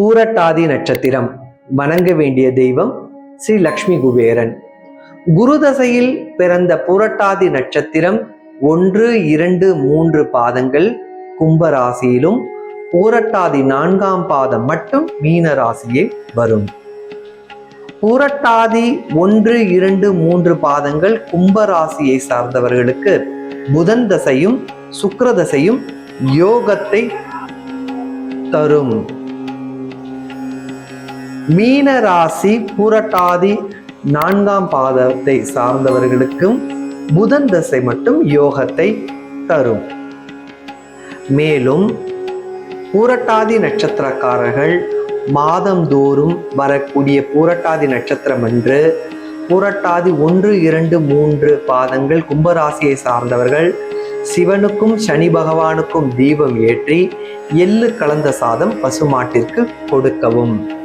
பூரட்டாதி நட்சத்திரம். வணங்க வேண்டிய தெய்வம் ஸ்ரீ லக்ஷ்மி குபேரன். குரு தசையில் பிறந்த பூரட்டாதி நட்சத்திரம் ஒன்று இரண்டு மூன்று பாதங்கள் கும்பராசியிலும் பூரட்டாதி நான்காம் பாதம் மட்டும் மீன ராசியில் வரும். பூரட்டாதி ஒன்று இரண்டு மூன்று பாதங்கள் கும்பராசியை சார்ந்தவர்களுக்கு புதன் தசையும் சுக்கரதசையும் யோகத்தை தரும். மீன ராசி பூரட்டாதி நான்காம் பாதத்தை சார்ந்தவர்களுக்கும் புதன் தசை மட்டும் யோகத்தை தரும். மேலும் பூரட்டாதி நட்சத்திரக்காரர்கள் மாதந்தோறும் வரக்கூடிய பூரட்டாதி நட்சத்திரம் அன்று பூரட்டாதி ஒன்று இரண்டு மூன்று பாதங்கள் கும்பராசியை சார்ந்தவர்கள் சிவனுக்கும் சனி பகவானுக்கும் தீபம் ஏற்றி எள்ளு கலந்த சாதம் பசுமாட்டிற்கு கொடுக்கவும்.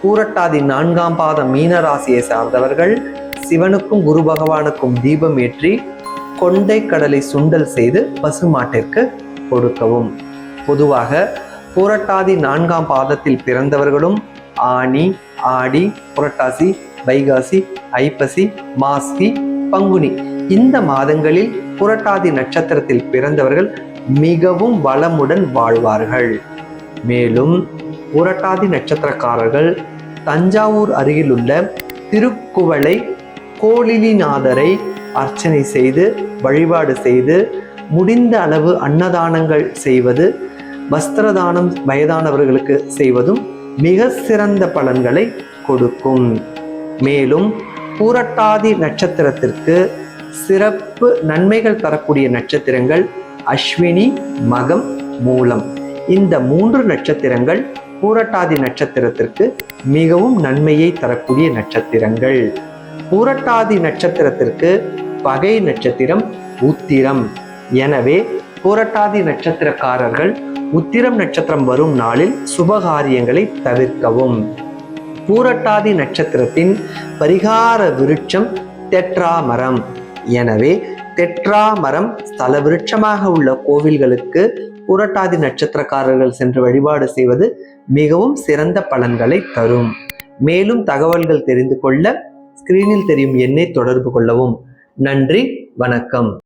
பூரட்டாதி நான்காம் பாதம் மீன ராசியை சார்ந்தவர்கள் சிவனுக்கும் குரு பகவானுக்கும் தீபம் ஏற்றி கொண்டை கடலை சுண்டல் செய்து பசுமாட்டிற்கு கொடுக்கவும். பொதுவாக பூரட்டாதி நான்காம் பாதத்தில் பிறந்தவர்களும் ஆனி ஆடி புரட்டாசி வைகாசி ஐப்பசி மாசி பங்குனி இந்த மாதங்களில் புரட்டாதி நட்சத்திரத்தில் பிறந்தவர்கள் மிகவும் வளமுடன் வாழ்வார்கள். மேலும் புரட்டாதி நட்சத்திரக்காரர்கள் தஞ்சாவூர் அருகிலுள்ள திருக்குவளை கோளிலிநாதரை அர்ச்சனை செய்து வழிபாடு செய்து முடிந்த அளவு அன்னதானங்கள் செய்வது வஸ்திரதானம் வயதானவர்களுக்கு செய்வதும் மிக சிறந்த பலன்களை கொடுக்கும். மேலும் பூரட்டாதி நட்சத்திரத்திற்கு சிறப்பு நன்மைகள் தரக்கூடிய நட்சத்திரங்கள் அஸ்வினி மகம் மூலம். இந்த மூன்று நட்சத்திரங்கள் பூரட்டாதி நட்சத்திரத்திற்கு மிகவும் நன்மையை தரக்கூடிய நட்சத்திரங்கள். பூரட்டாதி நட்சத்திரத்திற்கு பகை நட்சத்திரம் உத்திரம். எனவே பூரட்டாதி நட்சத்திரக்காரர்கள் உத்திரம் நட்சத்திரம் வரும் நாளில் சுபகாரியங்களை தவிர்க்கவும். பூரட்டாதி நட்சத்திரத்தின் பரிகார விருட்சம் தெட்ரா மரம் எனவே தெட்ரா மரம் ஸ்தல விருட்சமாக உள்ள கோவில்களுக்கு புரட்டாதி நட்சத்திரக்காரர்கள் சென்று வழிபாடு செய்வது மிகவும் சிறந்த பலன்களை தரும். மேலும் தகவல்கள் தெரிந்து கொள்ள ஸ்கிரீனில் தெரியும் எண்ணை தொடர்பு கொள்ளவும். நன்றி வணக்கம்.